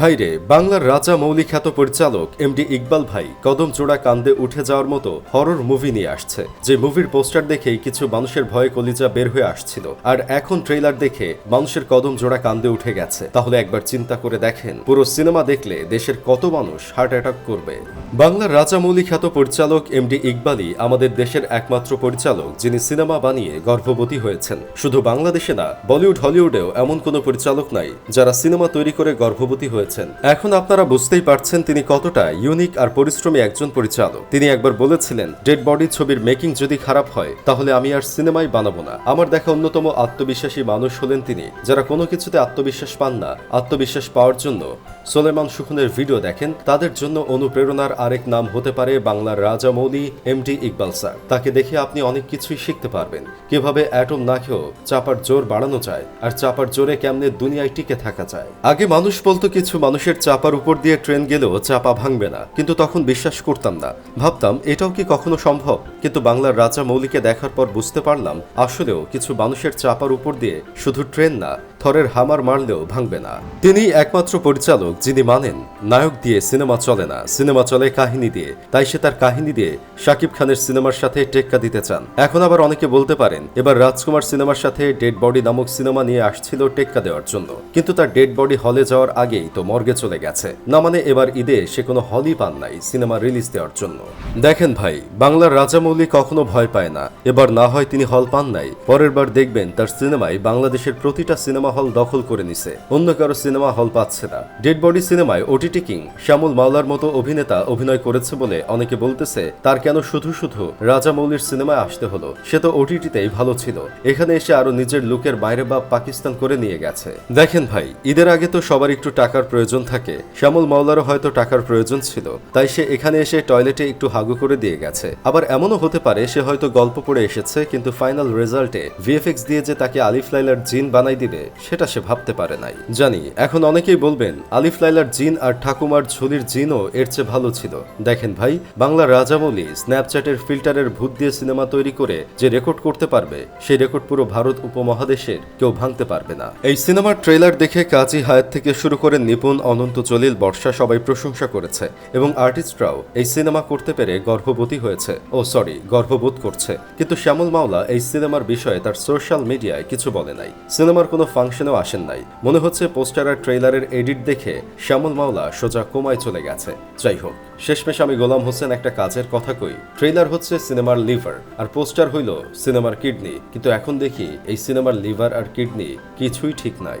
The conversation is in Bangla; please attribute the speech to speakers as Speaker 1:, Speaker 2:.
Speaker 1: ভাইরে বাংলার রাজা মৌলিক খ্যাত পরিচালক এমডি ইকবাল ভাই কদম জোড়া কান্দে উঠে যাওয়ার মতো হরর মুভি নিয়ে আসছে। যে মুভির পোস্টার দেখেই কিছু মানুষের ভয়ে কলিজা বের হয়ে আসছিল। আর এখন ট্রেলার দেখে মানুষের কদম জোড়া কান্দে উঠে গেছে। তাহলে একবার চিন্তা করে দেখেন, পুরো সিনেমা দেখলে দেশের কত মানুষ হার্ট অ্যাটাক করবে। বাংলার রাজা মৌলিক খ্যাত পরিচালক এমডি ইকবালই আমাদের দেশের একমাত্র পরিচালক, যিনি সিনেমা বানিয়ে গর্ভবতী হয়েছেন। শুধু বাংলাদেশে না, বলিউড হলিউডেও এমন কোনো পরিচালক নাই, যারা সিনেমা তৈরি করে গর্ভবতী হয়েছেন এখন আপনারা বুঝতেই পারছেন তিনি কতটা ইউনিক আর পরিশ্রমী একজন পরিচালক। তিনি একবার বলেছিলেন ডেড বডি ছবির মেকিং যদি খারাপ হয়, তাহলে আমি আর সিনেমাই বানাবো না। আমার দেখা অন্যতম আত্মবিশ্বাসী মানুষ হলেন তিনি, যারা কোনো কিছুতে আত্মবিশ্বাস পান না। আত্মবিশ্বাস পাওয়ার জন্য সোলেমান সুখনের ভিডিও দেখেন। তাদের জন্য অনুপ্রেরণার আরেক নাম হতে পারে বাংলার রাজা মৌলি এমডি ইকবাল স্যার। তাকে দেখে আপনি অনেক কিছুই শিখতে পারবেন। কীভাবে অ্যাটম না খেয়েও চাপার জোর বাড়ানো যায়, আর চাপার জোরে কেমনে দুনিয়ায় টিকে থাকা যায়। আগে মানুষ বলতো, কিছু মানুষের চাপার উপর দিয়ে ট্রেন গেলেও চাপা ভাঙবে না। কিন্তু তখন বিশ্বাস করতাম না। ভাবতাম, এটাও কি কখনো সম্ভব? কিন্তু বাংলার রাজা মৌলিকে দেখার পর বুঝতে পারলাম, আসলেও কিছু মানুষের চাপার উপর দিয়ে শুধু ট্রেন না থরের হামার মারলেও ভাঙবে না। তিনি একমাত্র পরিচালক যিনি মানেন, নায়ক দিয়ে সিনেমা চলে না, সিনেমা চলে কাহিনী দিয়ে। তাই সে তার কাহিনী দিয়ে শাকিব খানের সিনেমার সাথে টেক্কা দিতে চান। এখন আবার অনেকে বলতে পারেন, এবার রাজকুমার সিনেমার সাথে ডেড বডি নামক সিনেমা নিয়ে আসছিল টেক্কা দেওয়ার জন্য। কিন্তু তার ডেড বডি হলে যাওয়ার আগেই তো মর্গে চলে গেছে। না মানে এবার ঈদে সে কোনো হলই পান নাই সিনেমা রিলিজ দেওয়ার জন্য। দেখেন ভাই, বাংলার রাজামৌলি কখনো ভয় পায় না। এবার না হয় তিনি হল পান নাই, পরের বার দেখবেন তার সিনেমায় বাংলাদেশের প্রতিটা সিনেমা হল দখল করে নিছে। অন্য কারও সিনেমা হল পাচ্ছে না। ডেড বডি সিনেমায় ওটিটি কিং শ্যামল মাওলার মতো অভিনেতা অভিনয় করেছে বলে অনেকে বলতেছে, তার কেন শুধু শুধু রাজামৌলির সিনেমায় আসতে হলো? সে তো ওটিটিতেই ভালো ছিল। এখানে এসে আরও নিজের লুকের বাইরে বা পাকিস্তান করে নিয়ে গেছে। দেখেন ভাই, ঈদের আগে তো সবার একটু টাকার প্রয়োজন থাকে। শ্যামল মাওলারও হয়তো টাকার প্রয়োজন ছিল। তাই সে এখানে এসে টয়লেটে একটু হাগু করে দিয়ে গেছে। আবার এমনও হতে পারে সে হয়তো গল্প পড়ে এসেছে, কিন্তু ফাইনাল রেজাল্টে ভিএফএক্স দিয়ে যে তাকে আলিফ লাইলার জিন বানাই দিবে সেটা সে ভাবতে পারে নাই। জানি, এখন অনেকেই বলবেন, আলিফ লাইলার জিন আর ঠাকুমার ঝুলির জিনও এর চেয়ে ভালো ছিল। দেখেন ভাই, বাংলা রাজামৌলি স্ন্যাপচ্যাটের ফিল্টারের ভূত দিয়ে সিনেমা তৈরি করে যে রেকর্ড করতে পারবে, সেই রেকর্ড পুরো ভারত উপমহাদেশের কেউ ভাঙতে পারবে না। এই সিনেমার ট্রেলার দেখে কাজী হায়াত থেকে শুরু করে নিপুণ, অনন্ত জলিল, বর্ষা সবাই প্রশংসা করেছে এবং আর্টিস্টরাও এই সিনেমা করতে পেরে গর্ভবতী হয়েছে। ও সরি, গর্ভবোধ করছে। কিন্তু শ্যামল মাওলা এই সিনেমার বিষয়ে তার সোশ্যাল মিডিয়ায় কিছু বলে নাই। সিনেমার কোনো ফাংশনেও আসেন নাই। মনে হচ্ছে পোস্টার আর ট্রেলারের এডিট দেখে শ্যামল মাওলা সোজা কোমায় চলে গেছে। যাই হোক, শেষমেশ আমি গোলাম হোসেন একটা কাজের কথা কই, ট্রেইলার হচ্ছে সিনেমার লিভার, আর পোস্টার হইল সিনেমার কিডনি। কিন্তু এখন দেখি এই সিনেমার লিভার আর কিডনি কিছুই ঠিক নাই।